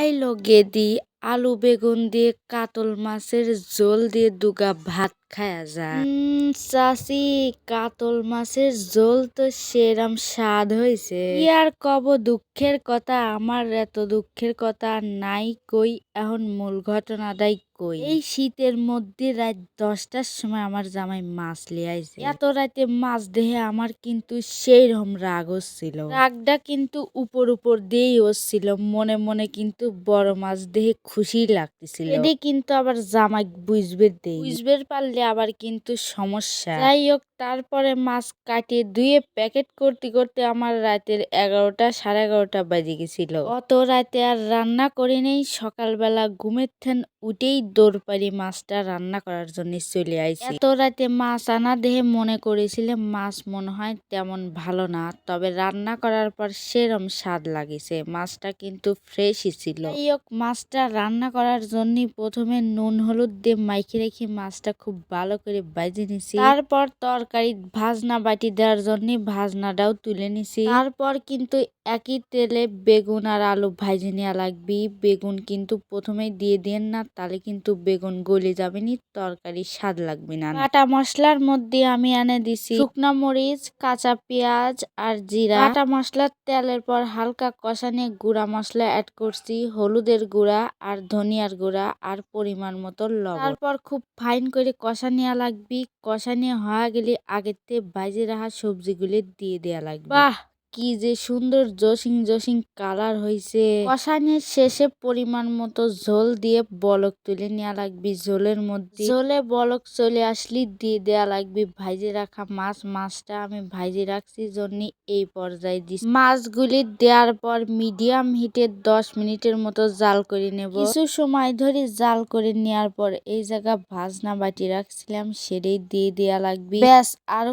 আইলো গেদি আলু বেগুন দিয়ে কাতল মাছের ঝোল দিয়ে দুগা ভাত। খায়া যায় উম চাচি কাতল মাছের ঝোল তো সেরাম স্বাদ হইছে। কি আর কব দুঃখের কথা আমার এত দুঃখের কথা নাই কই এখন মূল ঘটনাটাই কই। এই শীতের মধ্যে রাত দশটার সময় আমার জামাই মাছ লিয়ে আইছে। এত রাতে মাছ দেহে আমার কিন্তু সেই রকম রাগ হচ্ছিল। রাগটা কিন্তু উপর উপর দিয়েই হচ্ছিল মনে মনে কিন্তু বড় মাছ দেহে খুশি লাগতেছিল। এদি কিন্তু আবার জামাই বুঝবে দেই। বুঝবে পারলে আবার কিন্তু সমস্যা। যাই হোক, তারপরে মাছ কাটিয়ে ধুয়ে প্যাকেট করতে করতে আমার রাতের এগারোটা, সাড়ে এগারোটা বাজে গেছিল। অত রাতে আর রান্না করি নেই, সকালবেলা ঘুমের থেন উঠেই দৌড় পারি মাছটা রান্না করার জন্য চলে আইছি। এত রাতে মাছ আনা দেহে মনে করেছিলাম মাছ মনে হয় তেমন ভালো না, তবে রান্না করার পর সেরম স্বাদ লাগিছে। মাছটা কিন্তু ফ্রেশই ছিল। যাই হোক মাছটা রান্না করার জন্য প্রথমে নুন, হলুদ দিয়ে মাইখে রেখে মাছটা খুব ভালো করে বাজে নিছি। তারপর তরকারি ভাজনা বাটি দেওয়ার জন্য ভাজনাটাও তুলে নিছি। তারপর কিন্তু একই তেলে বেগুন আর আলু ভাজে নেওয়া লাগবে। বেগুন কিন্তু প্রথমেই দিয়ে দেন না তাহলে কিন্তু বেগুন গলে যাবে নি তরকারি স্বাদ লাগবে না। কাটা মশলার মধ্যে আমি এনে দিছি শুকনা মরিচ কাঁচা পেঁয়াজ আর জিরা। কাটা মশলার তেলের পর হালকা কষানে গুঁড়া মশলা অ্যাড করছি হলুদের গুঁড়া আর ধনিয়ার গুঁড়া আর পরিমাণ মতো লবণ। তারপর খুব ফাইন করে কষা নেওয়া লাগবে। কষা নিয়ে হওয়া গেলে আগের থেকে বাজে রাখা সবজিগুলি দিয়ে দেওয়া লাগবে। বাহ! কি যে সুন্দর জসিং জসিং কালার হয়েছে কষানির শেষে পরিমাণ মতো ঝোল দিয়ে বলক তুলে নেওয়া লাগবে ঝোলের মধ্যে। ঝোলে বলক চলে আসলে দিয়ে দেওয়া লাগবে। ভাইজে রাখা মাছ, মাছটা আমি ভাইজে রাখছি জন্য এই পর্যায়ে দিচ্ছি মাছগুলি দেওয়ার পর মিডিয়াম হিটে দশ মিনিটের মতো জাল করে নেব। কিছু সময় ধরে জাল করে নেওয়ার পর এই জায়গা ভাজনা বাটি রাখছিলাম, সেটাই দিয়ে দেওয়া লাগবে। ব্যাস, আরও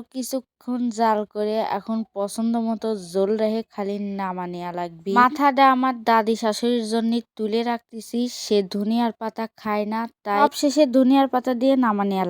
কিছুক্ষণ জাল করে এখন পছন্দ মতো জল রেখে খালি নামা নেওয়া লাগবে। মাথাটা আমার দাদি শাশুড়ির জন্য তুলে রাখতেছি সে ধনিয়ার পাতা খায় না তাই সবশেষে ধনিয়ার পাতা দিয়ে নামা নেওয়া